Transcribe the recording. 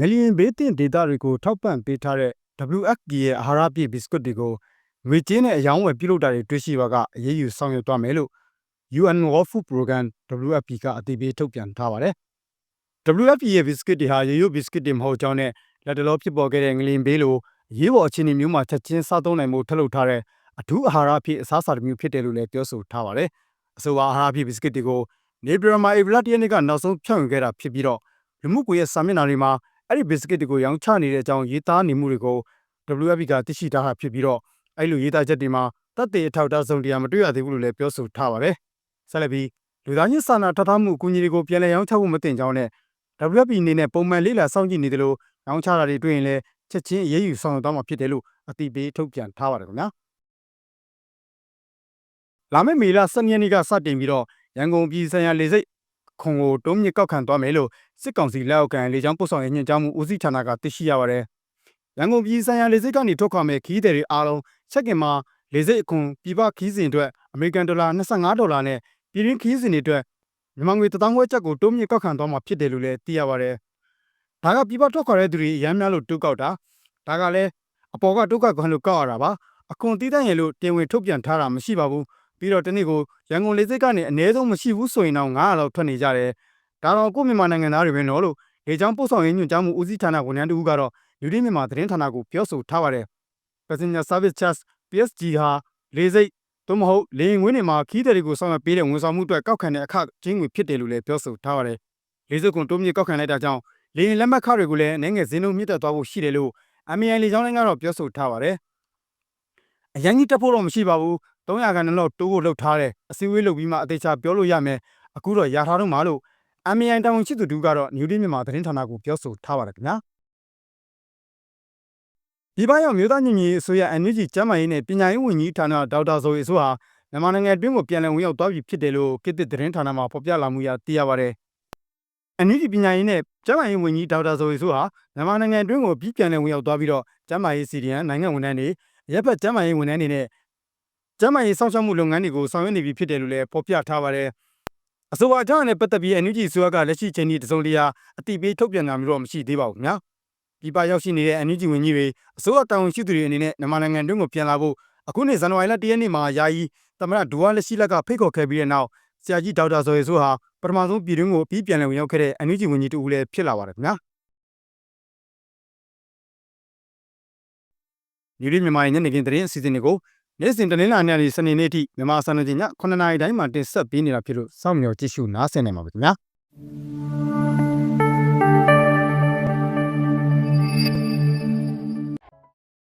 ငလျင်ဘေးတင်ဒေသတွေကိုထောက်ပံ့ပေးထားတဲ့ WFP ရဲ့အာဟာရပြည့်ဘစ်စကွတ်တွေကိုငွေကြေးနဲ့အယောင်းဝယ်ပြုလုပ်တာတွေတွေ့ရှိပါကအရေးယူဆောင်ရွက်သွားမယ်လို့ UN World Food Program WFP ကအသိပေးထုတ်ပြန်ထားပါတယ်။ WFP ရဲ့ဘစ်စကွတ်တွေဟာရိုးရိုးဘစ်စကွတ်တွေမဟုတ်ကြောင်းနဲ့လက်တလောဖြစ်ပေါ်ခဲ့တဲ့ငလျင်ဘေးလိုအရေးပေါ်အခြေအနေမျိုးမှာချက်ချင်းစားသုံးနိုင်မှုထုတ်လုပ်ထားတဲ့အထူးအာဟာရဖြစ်အစားအစာတစ်မျိုးဖြစ်တယ်လို့လည်းပြောဆိုထားပါတယ်။အဆိုပါအာဟာရဖြစ်ဘစ်စကွတ်တွေကိုနေပြည်တော်မှာဧပြီလ၁ရက်နေ့ကနောက်ဆုံးဖြန့်ဝေခဲ့တာဖြစ်ပြီးတော့လူမှုကွန်ရက်စာမျက်နှာတွေမှာ အဲ့ဒီဘစ်စကစ်တွေကိုရောင်းချနေတဲ့အကြောင်းရေးသားနေမှုတွေကို WFP ကသိရှိထားတာဖြစ်ပြီးတော့အဲ့လိုရေးသားချက်တွေမှာတပ်တွေအထောက်အထားစုံတရားမတွေ့ရသေးဘူးလို့လည်းပြောဆိုထားပါတယ်။ဆက်လက်ပြီးလူသားချင်းစာနာထောက်ထားမှုအကူအညီတွေကိုပြန်လည်ရောင်းချဖို့မတင်ကြောင်းနဲ့ WFP အနေနဲ့ပုံမှန်လေးလာစောင့်ကြည့်နေတယ်လို့ရောင်းချတာတွေတွေ့ရင်လည်းချက်ချင်းအရေးယူဆောင်ရွက်သွားမှာဖြစ်တယ်လို့အသိပေးထုတ်ပြန်ထားပါတယ်ခင်ဗျာ။လာမယ့်မေလ12ရက်နေ့ကစတင်ပြီးတော့ရန်ကုန်ပြည်ဆိုင်ရာလေဆိပ် ခွန်ကိုတုံးမြစ်ကောက်ခံသွားမယ်လို့စစ်ကောင်စီလက်အောက်ခံလေကြောင်းပို့ဆောင်ရေးညွှန်ကြားမှုဦးစီးဌာနကသိရှိရပါတယ်။ရန်ကုန်ပြည်ဆိုင်ရာလေဆိပ်ကနေထွက်ခွာမဲ့ခီးသည်တွေအားလုံးချက်ကင်မှာလေဆိပ်အခွန်ပြည်ပခီးစဉ်အတွက်အမေရိကန်ဒေါ်လာ25ဒေါ်လာနဲ့ပြည်ရင်းခီးစဉ်တွေအတွက်မြန်မာငွေ1000ခွဲချက်ကိုတုံးမြစ်ကောက်ခံသွားမှာဖြစ်တယ်လို့လည်းသိရပါတယ်။ဒါကပြည်ပထွက်ခွာတဲ့သူတွေရမ်းများလို့တိုးကောက်တာဒါကလည်းအပေါ်ကတိုးကောက်ခွန်လို့ကောက်ရတာပါ။အခွန်တီးတန့်ရလို့တင်ဝင်ထုတ်ပြန်ထားတာမရှိပါဘူး။ ပြီးတော့တနေ့ကိုရန်ကုန်လေဆိပ်ကနေအနည်းဆုံးမရှိဘူးဆိုရင်တော့900လောက်ထွက်နေကြတယ်။ဒါတော့ကိုမြန်မာနိုင်ငံသားတွေပဲနော်လို့လေကြောင်းပို့ဆောင်ရေးညွှန်ကြားမှုဦးစီးဌာနဝန်ထမ်းတူကတော့လူရင်းမြန်မာသတင်းဌာနကိုပြောဆိုထားပါတယ်။ Passenger Service Charge PSG ဟာလေဆိပ်သို့မဟုတ်လေယာဉ်ဝင်းတွေမှာခီးသည်တွေကိုဆောင်ရွက်ပေးတဲ့ဝန်ဆောင်မှုအတွက်ကောက်ခံတဲ့အခချင်းငွေဖြစ်တယ်လို့လည်းပြောဆိုထားပါတယ်။လေဆိပ်ကွန်တိုးမြစ်ကောက်ခံလိုက်တာကြောင့်လေယာဉ်လက်မှတ်ခတွေကိုလည်းနိုင်ငံစင်းလုံးမြင့်တက်သွားဖို့ရှိတယ်လို့ MAI လေကြောင်းလိုင်းကတော့ပြောဆိုထားပါတယ်။အရင်ကြီးတက်ဖို့တော့မရှိပါဘူး။ 300ခန်းလောက်တိုးဖို့လှုပ်ထားတယ်။အစည်းအဝေးလုပ်ပြီးမှအသေးချာပြောလို့ရမယ်။အခုတော့ရထားတော့မှလို့ MAI တာဝန်ရှိသူတူကတော့ New Day မြန်မာသတင်းဌာနကိုပြောဆိုထားပါတယ်ခင်ဗျာဒီပိုင်းရောက်မြို့သားညီညီအစိုးရ NUG ကျန်းမာရေးနဲ့ပညာရေးဝန်ကြီးဌာနဒေါက်တာဇော်ရီဆိုဟာမြန်မာနိုင်ငံအတွင်းကိုပြန်လည်ဝင်ရောက်သွားပြီဖြစ်တယ်လို့ကိတစ်သတင်းဌာနမှဖော်ပြလာမှုရသိရပါတယ်။ NUG ပညာရေးနဲ့ကျန်းမာရေးဝန်ကြီးဒေါက်တာဇော်ရီဆိုဟာမြန်မာနိုင်ငံအတွင်းကိုပြီးပြန်လည်ဝင်ရောက်သွားပြီးတော့ကျန်းမာရေးစီဒီယန်နိုင်ငံဝန်ထမ်းတွေရပ်ဖက်ကျန်းမာရေးဝန်ထမ်းတွေနဲ့ ကျန်းမာရေးစောင့်ရှောက်မှုလုပ်ငန်းတွေကိုဆောင်ရွက်နေပြီဖြစ်တယ်လို့လည်းဖော်ပြထားပါတယ်။အဆိုပါအကြောင်းအရာနဲ့ပတ်သက်ပြီး NUG ဆိုရကလက်ရှိချိန်ထိတစုံတရာအတိပေးထုတ်ပြန်တာမျိုးတော့မရှိသေးပါဘူးခင်ဗျာ။ပြည်ပရောက်ရှိနေတဲ့ NUG ဝန်ကြီးတွေအစိုးရတာဝန်ရှိသူတွေအနေနဲ့မြန်မာနိုင်ငံတွင်းကိုပြန်လာဖို့အခုနှစ်ဇန်နဝါရီလ၁ရက်နေ့မှာယာယီသမရဒူဝါလက်ရှိလက်ကဖိတ်ခေါ်ခဲ့ပြီးတဲ့နောက်ဆရာကြီးဒေါက်တာဇော်ရီဆိုဟာပထမဆုံးပြည်တွင်းကိုပြီးပြန်လည်ဝင်ရောက်ခဲ့တဲ့ NUG ဝန်ကြီးတူဦးလည်းဖြစ်လာပါတယ်ခင်ဗျာ။ဒီလိုမြန်မာရဲ့ညနေခင်းသတင်းအစီအစဉ်တွေကို နေ့စဉ်တနင်္လာနေ့ကနေစနေနေ့ထိမြန်မာစံတော်ချိန်ည9:00နာရီတိုင်းမှာတင်ဆက်ပေးနေတာဖြစ်လို့စောင့်မျှော်ကြည့်ရှုနားဆင်နိုင်ပါပြီခင်ဗျာ။